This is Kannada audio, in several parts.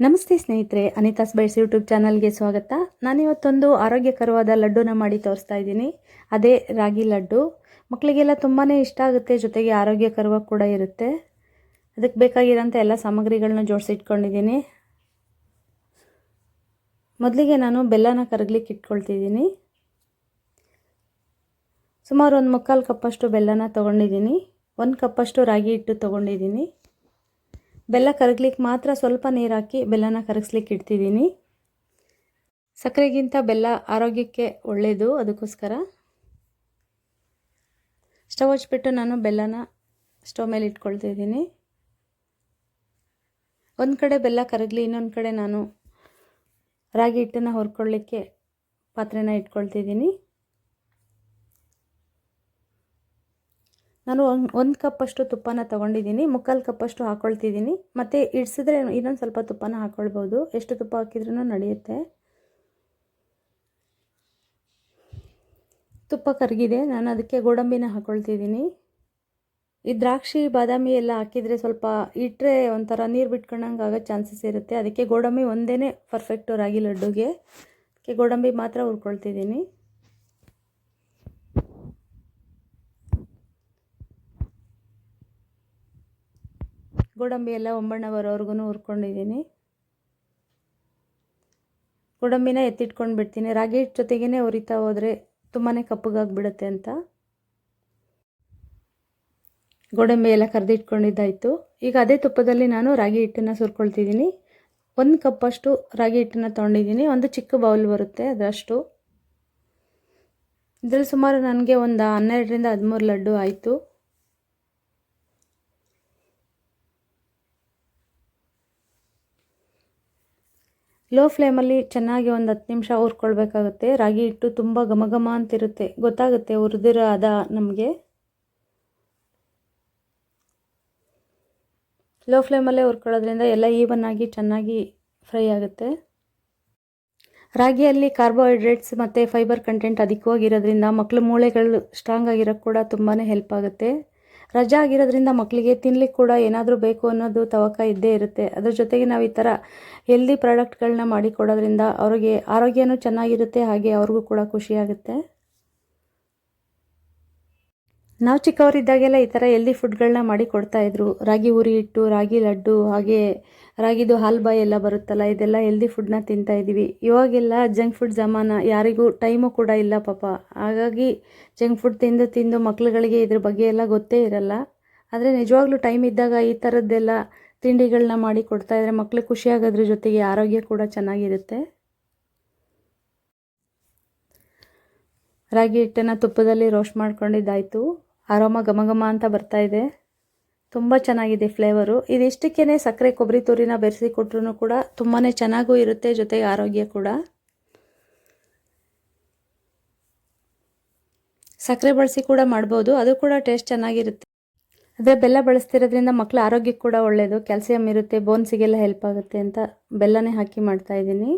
ನಮಸ್ತೆ ಸ್ನೇಹಿತರೆ ಅನಿತಾಸ್ ಬೈಸ್ ಯೂಟ್ಯೂಬ್ ಚಾನಲ್ಗೆ ಸ್ವಾಗತ. ನಾನಿವತ್ತೊಂದು ಆರೋಗ್ಯಕರವಾದ ಲಡ್ಡುನ ಮಾಡಿ ತೋರಿಸ್ತಾ ಇದ್ದೀನಿ. ಅದೇ ರಾಗಿ ಲಡ್ಡು. ಮಕ್ಕಳಿಗೆಲ್ಲ ತುಂಬಾ ಇಷ್ಟ ಆಗುತ್ತೆ, ಜೊತೆಗೆ ಆರೋಗ್ಯಕರವಾಗಿ ಕೂಡ ಇರುತ್ತೆ. ಅದಕ್ಕೆ ಬೇಕಾಗಿರೋಂಥ ಎಲ್ಲ ಸಾಮಗ್ರಿಗಳನ್ನ ಜೋಡಿಸಿಟ್ಕೊಂಡಿದ್ದೀನಿ ಮೊದಲಿಗೆ ನಾನು ಬೆಲ್ಲನ ಕರಗ್ಲಿಕ್ಕೆ ಇಟ್ಕೊಳ್ತಿದ್ದೀನಿ. ಸುಮಾರು ಒಂದು ಮುಕ್ಕಾಲು ಕಪ್ಪಷ್ಟು ಬೆಲ್ಲನ ತೊಗೊಂಡಿದ್ದೀನಿ. ಒಂದು ಕಪ್ಪಷ್ಟು ರಾಗಿ ಹಿಟ್ಟು ತೊಗೊಂಡಿದ್ದೀನಿ. ಬೆಲ್ಲ ಕರಗ್ಲಿಕ್ಕೆ ಮಾತ್ರ ಸ್ವಲ್ಪ ನೀರು ಹಾಕಿ ಬೆಲ್ಲನ ಕರಗಿಸ್ಲಿಕ್ಕೆ ಇಡ್ತಿದ್ದೀನಿ. ಸಕ್ಕರೆಗಿಂತ ಬೆಲ್ಲ ಆರೋಗ್ಯಕ್ಕೆ ಒಳ್ಳೆಯದು ಅದಕ್ಕೋಸ್ಕರ. ಸ್ಟವ್ ಹಚ್ಬಿಟ್ಟು ನಾನು ಬೆಲ್ಲನ ಸ್ಟವ್ ಮೇಲೆ ಇಟ್ಕೊಳ್ತಿದ್ದೀನಿ ಒಂದು ಕಡೆ ಬೆಲ್ಲ ಕರಗಲಿ, ಇನ್ನೊಂದು ಕಡೆ ನಾನು ರಾಗಿ ಹಿಟ್ಟನ್ನು ಹೊರ್ಕೊಳ್ಳಿಕ್ಕೆ ಪಾತ್ರೆನ ಇಟ್ಕೊಳ್ತಿದ್ದೀನಿ ನಾನು ಒಂದು ಕಪ್ಪಷ್ಟು ತುಪ್ಪನ ತೊಗೊಂಡಿದ್ದೀನಿ, ಮುಕ್ಕಾಲು ಕಪ್ಪಷ್ಟು ಹಾಕ್ಕೊಳ್ತಿದ್ದೀನಿ ಮತ್ತು ಇಡ್ಸಿದ್ರೆ ಇನ್ನೊಂದು ಸ್ವಲ್ಪ ತುಪ್ಪನ ಹಾಕ್ಕೊಳ್ಬೋದು ಎಷ್ಟು ತುಪ್ಪ ಹಾಕಿದ್ರೂ ನಡೆಯುತ್ತೆ. ತುಪ್ಪ ಕರಗಿದೆ, ನಾನು ಅದಕ್ಕೆ ಗೋಡಂಬಿನ ಹಾಕ್ಕೊಳ್ತಿದ್ದೀನಿ ಈ ದ್ರಾಕ್ಷಿ, ಬಾದಾಮಿ ಎಲ್ಲ ಹಾಕಿದರೆ ಸ್ವಲ್ಪ ಇಟ್ಟರೆ ಒಂಥರ ನೀರು ಬಿಟ್ಕೊಂಡಂಗೆ ಆಗೋ ಚಾನ್ಸಸ್ ಇರುತ್ತೆ. ಅದಕ್ಕೆ ಗೋಡಂಬಿ ಒಂದೇ ಪರ್ಫೆಕ್ಟು ರಾಗಿ ಲಡ್ಡುಗೆ. ಅದಕ್ಕೆ ಗೋಡಂಬಿ ಮಾತ್ರ ಹುರ್ಕೊಳ್ತಿದ್ದೀನಿ. ಗೋಡಂಬಿ ಎಲ್ಲ ಒಂಬಣ್ಣ ಬರೋವರೆಗೂ ಹುರ್ಕೊಂಡಿದ್ದೀನಿ. ಗೋಡಂಬಿನ ಎತ್ತಿಟ್ಕೊಂಡು ಬಿಡ್ತೀನಿ ರಾಗಿ ಜೊತೆಗೇ ಉರಿತಾ ಹೋದರೆ ತುಂಬಾ ಕಪ್ಪಗಾಗಿಬಿಡುತ್ತೆ ಅಂತ. ಗೋಡಂಬಿ ಎಲ್ಲ ಕರೆದಿಟ್ಕೊಂಡಿದ್ದಾಯಿತು. ಈಗ ಅದೇ ತುಪ್ಪದಲ್ಲಿ ನಾನು ರಾಗಿ ಹಿಟ್ಟನ್ನು ಸುರ್ಕೊಳ್ತಿದ್ದೀನಿ. ಒಂದು ಕಪ್ಪಷ್ಟು ರಾಗಿ ಹಿಟ್ಟನ್ನು ತೊಗೊಂಡಿದ್ದೀನಿ. ಒಂದು ಚಿಕ್ಕ ಬೌಲ್ ಬರುತ್ತೆ ಅದರಷ್ಟು. ಇದರಲ್ಲಿ ಸುಮಾರು ನನಗೆ ಒಂದು ಹನ್ನೆರಡರಿಂದ ಹದಿಮೂರು ಲಡ್ಡು ಆಯಿತು. ಲೋ ಫ್ಲೇಮಲ್ಲಿ ಚೆನ್ನಾಗಿ ಒಂದು ಹತ್ತು ನಿಮಿಷ ಹುರ್ಕೊಳ್ಬೇಕಾಗುತ್ತೆ ರಾಗಿ ಹಿಟ್ಟು ತುಂಬ ಘಮ ಘಮ ಅಂತಿರುತ್ತೆ. ಗೊತ್ತಾಗುತ್ತೆ ಹುರಿದಿರೋ ಅದ ನಮಗೆ. ಲೋ ಫ್ಲೇಮಲ್ಲೇ ಹುರ್ಕೊಳ್ಳೋದ್ರಿಂದ ಎಲ್ಲ ಈವನ್ ಆಗಿ ಚೆನ್ನಾಗಿ ಫ್ರೈ ಆಗುತ್ತೆ. ರಾಗಿಯಲ್ಲಿ ಕಾರ್ಬೋಹೈಡ್ರೇಟ್ಸ್ ಮತ್ತು ಫೈಬರ್ ಕಂಟೆಂಟ್ ಅಧಿಕವಾಗಿರೋದ್ರಿಂದ ಮಕ್ಕಳು ಮೂಳೆಗಳು ಸ್ಟ್ರಾಂಗ್ ಆಗಿರೋಕ್ಕೆ ಕೂಡ ತುಂಬಾ ಹೆಲ್ಪ್ ಆಗುತ್ತೆ. ರಜಾ ಆಗಿರೋದ್ರಿಂದ ಮಕ್ಕಳಿಗೆ ತಿನ್ಲಿಕ್ಕೆ ಕೂಡ ಏನಾದರೂ ಬೇಕು ಅನ್ನೋದು ತವಕ ಇದ್ದೇ ಇರುತ್ತೆ. ಅದ್ರ ಜೊತೆಗೆ ನಾವು ಈ ಥರ ಹೆಲ್ದಿ ಪ್ರಾಡಕ್ಟ್ಗಳನ್ನ ಮಾಡಿ ಕೊಡೋದ್ರಿಂದ ಅವ್ರಿಗೆ ಆರೋಗ್ಯನೂ ಚೆನ್ನಾಗಿರುತ್ತೆ, ಹಾಗೆ ಅವ್ರಿಗೂ ಕೂಡ ಖುಷಿಯಾಗುತ್ತೆ ನಾವು ಚಿಕ್ಕವರಿದ್ದಾಗೆಲ್ಲ ಈ ಥರ ಎಲ್ಲಿ ಫುಡ್ಗಳನ್ನ ಮಾಡಿ ಕೊಡ್ತಾಯಿದ್ರು ರಾಗಿ ಉರಿ ಹಿಟ್ಟು, ರಾಗಿ ಲಡ್ಡು, ಹಾಗೆ ರಾಗಿದು ಹಾಲ್ಬಾಯಿ ಎಲ್ಲ ಬರುತ್ತಲ್ಲ, ಇದೆಲ್ಲ ಎಲ್ದಿ ಫುಡ್ನ ತಿಂತಾಯಿದ್ದೀವಿ ಇವಾಗೆಲ್ಲ ಜಂಕ್ ಫುಡ್ ಜಮಾನ, ಯಾರಿಗೂ ಟೈಮು ಕೂಡ ಇಲ್ಲ ಪಾಪ. ಹಾಗಾಗಿ ಜಂಕ್ ಫುಡ್ ತಿಂದು ತಿಂದು ಮಕ್ಳುಗಳಿಗೆ ಇದ್ರ ಬಗ್ಗೆ ಎಲ್ಲ ಗೊತ್ತೇ ಇರಲ್ಲ. ಆದರೆ ನಿಜವಾಗ್ಲೂ ಟೈಮ್ ಇದ್ದಾಗ ಈ ಥರದ್ದೆಲ್ಲ ತಿಂಡಿಗಳನ್ನ ಮಾಡಿ ಕೊಡ್ತಾಯಿದ್ರೆ ಮಕ್ಳು ಖುಷಿಯಾಗೋದ್ರ ಜೊತೆಗೆ ಆರೋಗ್ಯ ಕೂಡ ಚೆನ್ನಾಗಿರುತ್ತೆ. ರಾಗಿ ಹಿಟ್ಟನ್ನು ತುಪ್ಪದಲ್ಲಿ ರೋಸ್ಟ್ ಮಾಡ್ಕೊಂಡಿದ್ದಾಯಿತು. ಆರಾಮ ಘಮ ಘಮ ಅಂತ ಬರ್ತಾ ಇದೆ. ತುಂಬ ಚೆನ್ನಾಗಿದೆ ಫ್ಲೇವರು ಇದಿಷ್ಟಕ್ಕೇ ಸಕ್ಕರೆ ಕೊಬ್ಬರಿ ತುರಿನ ಬೆರೆಸಿ ಕೊಟ್ಟರು ಕೂಡ ತುಂಬಾ ಚೆನ್ನಾಗೂ ಇರುತ್ತೆ ಜೊತೆಗೆ ಆರೋಗ್ಯ ಕೂಡ. ಸಕ್ಕರೆ ಬಳಸಿ ಕೂಡ ಮಾಡ್ಬೋದು, ಅದು ಕೂಡ ಟೇಸ್ಟ್ ಚೆನ್ನಾಗಿರುತ್ತೆ. ಅದೇ ಬೆಲ್ಲ ಬಳಸ್ತಿರೋದ್ರಿಂದ ಮಕ್ಕಳ ಆರೋಗ್ಯಕ್ಕೆ ಕೂಡ ಒಳ್ಳೆಯದು ಕ್ಯಾಲ್ಸಿಯಂ ಇರುತ್ತೆ ಬೋನ್ಸಿಗೆಲ್ಲ ಹೆಲ್ಪ್ ಆಗುತ್ತೆ ಅಂತ ಬೆಲ್ಲನೇ ಹಾಕಿ ಮಾಡ್ತಾ ಇದ್ದೀನಿ.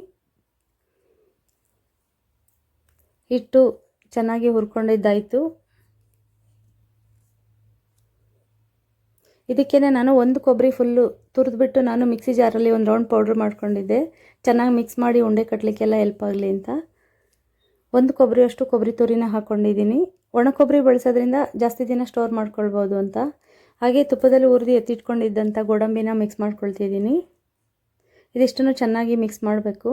ಹಿಟ್ಟು ಚೆನ್ನಾಗಿ ಹುರ್ಕೊಂಡಿದ್ದಾಯಿತು. ಇದಕ್ಕೇ ನಾನು ಒಂದು ಕೊಬ್ಬರಿ ಫುಲ್ಲು ತುರಿದ್ಬಿಟ್ಟು ನಾನು ಮಿಕ್ಸಿ ಜಾರಲ್ಲಿ ಒಂದು ರೌಂಡ್ ಪೌಡ್ರ್ ಮಾಡ್ಕೊಂಡಿದ್ದೆ. ಚೆನ್ನಾಗಿ ಮಿಕ್ಸ್ ಮಾಡಿ ಉಂಡೆ ಕಟ್ಟಲಿಕ್ಕೆಲ್ಲ ಹೆಲ್ಪ್ ಆಗಲಿ ಅಂತ. ಒಂದು ಕೊಬ್ಬರಿ ಅಷ್ಟು ಕೊಬ್ಬರಿ ತುರಿನ ಹಾಕ್ಕೊಂಡಿದ್ದೀನಿ ಒಣ ಕೊಬ್ಬರಿ ಬಳಸೋದ್ರಿಂದ ಜಾಸ್ತಿ ದಿನ ಸ್ಟೋರ್ ಮಾಡ್ಕೊಳ್ಬೋದು ಅಂತ. ಹಾಗೆ ತುಪ್ಪದಲ್ಲಿ ಹುರಿದು ಎತ್ತಿಟ್ಕೊಂಡಿದ್ದಂಥ ಗೋಡಂಬಿನ ಮಿಕ್ಸ್ ಮಾಡ್ಕೊಳ್ತಿದ್ದೀನಿ. ಇದಿಷ್ಟನ್ನು ಚೆನ್ನಾಗಿ ಮಿಕ್ಸ್ ಮಾಡಬೇಕು.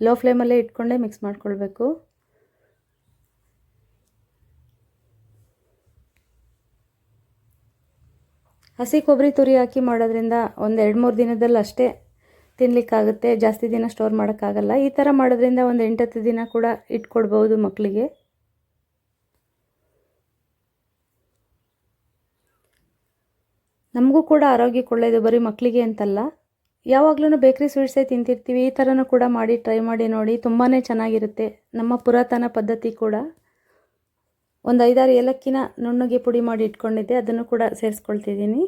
ಲೋ ಫ್ಲೇಮಲ್ಲೇ ಇಟ್ಕೊಂಡೇ ಮಿಕ್ಸ್ ಮಾಡ್ಕೊಳ್ಬೇಕು. ಹಸಿ ಕೊಬ್ಬರಿ ತುರಿ ಹಾಕಿ ಮಾಡೋದ್ರಿಂದ ಒಂದು ಎರಡು ಮೂರು ದಿನದಲ್ಲಿ ಅಷ್ಟೇ ತಿನ್ನಲಿಕ್ಕಾಗುತ್ತೆ ಜಾಸ್ತಿ ದಿನ ಸ್ಟೋರ್ ಮಾಡೋಕ್ಕಾಗಲ್ಲ. ಈ ಥರ ಮಾಡೋದ್ರಿಂದ ಒಂದು ಎಂಟತ್ತು ದಿನ ಕೂಡ ಇಟ್ಕೊಡ್ಬೋದು ಮಕ್ಕಳಿಗೆ ನಮಗೂ ಕೂಡ ಆರೋಗ್ಯಕ್ಕೆ ಒಳ್ಳೆಯದು ಬರೀ ಮಕ್ಕಳಿಗೆ ಅಂತಲ್ಲ. ಯಾವಾಗಲೂ ಬೇಕ್ರಿ ಸ್ವೀಟ್ಸೇ ತಿಂತಿರ್ತೀವಿ. ಈ ಥರನೂ ಕೂಡ ಮಾಡಿ ಟ್ರೈ ಮಾಡಿ ನೋಡಿ. ತುಂಬಾ ಚೆನ್ನಾಗಿರುತ್ತೆ. ನಮ್ಮ ಪುರಾತನ ಪದ್ಧತಿ ಕೂಡ. ಒಂದು ಐದಾರು ಏಲಕ್ಕಿನ ನುಣ್ಣಗೆ ಪುಡಿ ಮಾಡಿ ಇಟ್ಕೊಂಡಿದ್ದೆ, ಅದನ್ನು ಕೂಡ ಸೇರಿಸ್ಕೊಳ್ತಿದ್ದೀನಿ.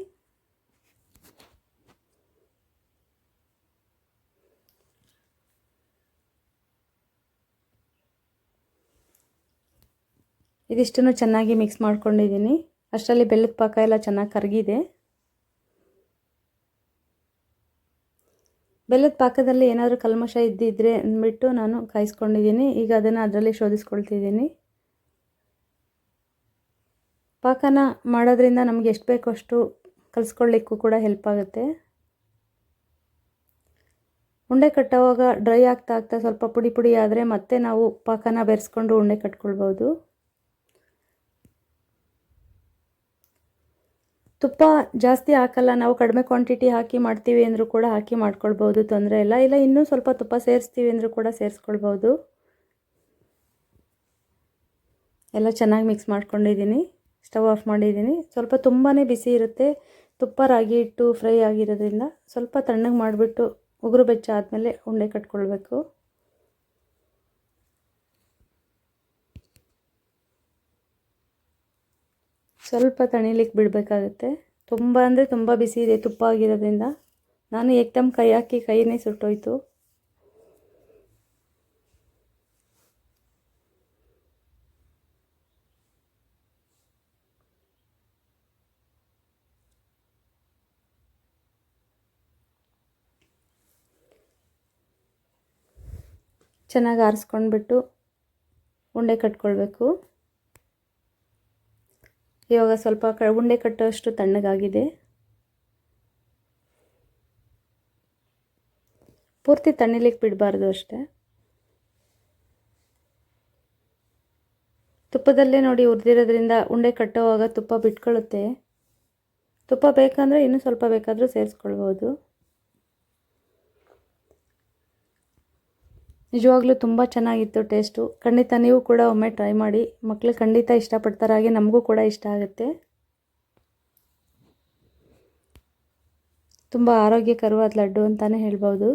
ಇದಿಷ್ಟನ್ನು ಚೆನ್ನಾಗಿ ಮಿಕ್ಸ್ ಮಾಡ್ಕೊಂಡಿದ್ದೀನಿ. ಅಷ್ಟರಲ್ಲಿ ಬೆಲ್ಲದ ಪಾಕ ಎಲ್ಲ ಚೆನ್ನಾಗಿ ಕರಗಿದೆ. ಬೆಲ್ಲದ ಪಾಕದಲ್ಲಿ ಏನಾದರೂ ಕಲ್ಮಶ ಇದ್ದಿದ್ರೆ ಅಂದ್ಬಿಟ್ಟು ನಾನು ಕಾಯಿಸ್ಕೊಂಡಿದ್ದೀನಿ. ಈಗ ಅದನ್ನು ಅದರಲ್ಲಿ ಶೋಧಿಸ್ಕೊಳ್ತಿದ್ದೀನಿ. ಪಾಕನ ಮಾಡೋದ್ರಿಂದ ನಮಗೆ ಎಷ್ಟು ಬೇಕೋ ಅಷ್ಟು ಕಲಿಸ್ಕೊಳ್ಳಿಕ್ಕೂ ಕೂಡ ಹೆಲ್ಪ್ ಆಗುತ್ತೆ. ಉಂಡೆ ಕಟ್ಟೋವಾಗ ಡ್ರೈ ಆಗ್ತಾ ಆಗ್ತಾ ಸ್ವಲ್ಪ ಪುಡಿ ಪುಡಿ ಆದರೆ ಮತ್ತೆ ನಾವು ಪಾಕನ ಬೆರೆಸ್ಕೊಂಡು ಉಂಡೆ ಕಟ್ಕೊಳ್ಬೋದು. ತುಪ್ಪ ಜಾಸ್ತಿ ಹಾಕಲ್ಲ, ನಾವು ಕಡಿಮೆ ಕ್ವಾಂಟಿಟಿ ಹಾಕಿ ಮಾಡ್ತೀವಿ ಅಂದರೂ ಕೂಡ ಹಾಕಿ ಮಾಡ್ಕೊಳ್ಬೋದು, ತೊಂದರೆ ಇಲ್ಲ. ಇಲ್ಲ, ಇನ್ನೂ ಸ್ವಲ್ಪ ತುಪ್ಪ ಸೇರಿಸ್ತೀವಿ ಅಂದರೂ ಕೂಡ ಸೇರಿಸ್ಕೊಳ್ಬೋದು. ಎಲ್ಲ ಚೆನ್ನಾಗಿ ಮಿಕ್ಸ್ ಮಾಡ್ಕೊಂಡಿದ್ದೀನಿ. ಸ್ಟವ್ ಆಫ್ ಮಾಡಿದ್ದೀನಿ. ಸ್ವಲ್ಪ ತುಂಬಾ ಬಿಸಿ ಇರುತ್ತೆ. ತುಪ್ಪ, ರಾಗಿ ಇಟ್ಟು ಫ್ರೈ ಆಗಿರೋದ್ರಿಂದ ಸ್ವಲ್ಪ ತಣ್ಣಗೆ ಮಾಡಿಬಿಟ್ಟು ಉಗುರು ಬೆಚ್ಚ ಆದಮೇಲೆ ಉಂಡೆ ಕಟ್ಕೊಳ್ಬೇಕು. ಸ್ವಲ್ಪ ತಣಿಲಿಕ್ಕೆ ಬಿಡಬೇಕಾಗುತ್ತೆ. ತುಂಬ ಅಂದರೆ ತುಂಬ ಬಿಸಿ ಇದೆ, ತುಪ್ಪ ಆಗಿರೋದ್ರಿಂದ. ನಾನು ಏಕ್ದಮ್ ಕೈ ಹಾಕಿ ಕೈನೇ ಸುಟ್ಟೋಯ್ತು. ಚೆನ್ನಾಗಿ ಆರಿಸ್ಕೊಂಡ್ಬಿಟ್ಟು ಉಂಡೆ ಕಟ್ಕೊಳ್ಬೇಕು. ಇವಾಗ ಸ್ವಲ್ಪ ಕ, ಉಂಡೆ ಕಟ್ಟೋಷ್ಟು ತಣ್ಣಗಾಗಿದೆ. ಪೂರ್ತಿ ತಣ್ಣಿಲಿಕ್ಕೆ ಬಿಡಬಾರ್ದು ಅಷ್ಟೇ. ತುಪ್ಪದಲ್ಲೇ ನೋಡಿ ಉರಿದಿರೋದ್ರಿಂದ ಉಂಡೆ ಕಟ್ಟೋವಾಗ ತುಪ್ಪ ಬಿಟ್ಕೊಳ್ಳುತ್ತೆ ತುಪ್ಪ ಬೇಕಂದರೆ ಇನ್ನೂ ಸ್ವಲ್ಪ ಬೇಕಾದರೂ ಸೇರಿಸ್ಕೊಳ್ಬೋದು. ನಿಜವಾಗ್ಲೂ ತುಂಬ ಚೆನ್ನಾಗಿತ್ತು ಟೇಸ್ಟು. ಖಂಡಿತ ನೀವು ಕೂಡ ಒಮ್ಮೆ ಟ್ರೈ ಮಾಡಿ. ಮಕ್ಕಳು ಖಂಡಿತ ಇಷ್ಟಪಡ್ತಾರೆ. ಹಾಗೆ ನಮಗೂ ಕೂಡ ಇಷ್ಟ ಆಗುತ್ತೆ. ತುಂಬ ಆರೋಗ್ಯಕರವಾದ ಲಡ್ಡು ಅಂತಲೇ ಹೇಳ್ಬೋದು.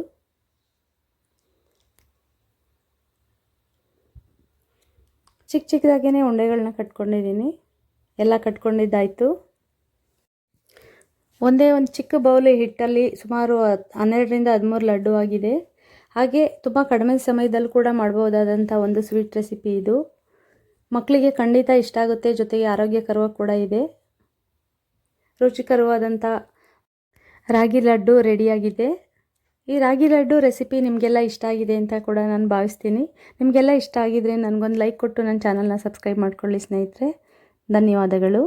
ಚಿಕ್ಕ ಚಿಕ್ಕದಾಗೇ ಉಂಡೆಗಳನ್ನ ಕಟ್ಕೊಂಡಿದ್ದೀನಿ. ಎಲ್ಲ ಕಟ್ಕೊಂಡಿದ್ದಾಯಿತು. ಒಂದೇ ಒಂದು ಚಿಕ್ಕ ಬೌಲ್ ಹಿಟ್ಟಲ್ಲಿ ಸುಮಾರು ಹನ್ನೆರಡರಿಂದ ಹದಿಮೂರು ಲಡ್ಡು ಆಗಿದೆ. ಹಾಗೆ ತುಂಬ ಕಡಿಮೆ ಸಮಯದಲ್ಲಿ ಕೂಡ ಮಾಡ್ಬೋದಾದಂಥ ಒಂದು ಸ್ವೀಟ್ ರೆಸಿಪಿ ಇದು. ಮಕ್ಕಳಿಗೆ ಖಂಡಿತ ಇಷ್ಟ ಆಗುತ್ತೆ, ಜೊತೆಗೆ ಆರೋಗ್ಯಕರವಾಗಿ ಕೂಡ ಇದೆ. ರುಚಿಕರವಾದಂಥ ರಾಗಿ ಲಡ್ಡು ರೆಡಿಯಾಗಿದೆ ಈ ರಾಗಿ ಲಡ್ಡು ರೆಸಿಪಿ ನಿಮಗೆಲ್ಲ ಇಷ್ಟ ಆಗಿದೆ ಅಂತ ಕೂಡ ನಾನು ಭಾವಿಸ್ತೀನಿ. ನಿಮಗೆಲ್ಲ ಇಷ್ಟ ಆಗಿದರೆ ನನಗೊಂದು ಲೈಕ್ ಕೊಟ್ಟು ನನ್ನ ಚಾನಲ್ನ ಸಬ್ಸ್ಕ್ರೈಬ್ ಮಾಡ್ಕೊಳ್ಳಿ ಸ್ನೇಹಿತರೆ. ಧನ್ಯವಾದಗಳು.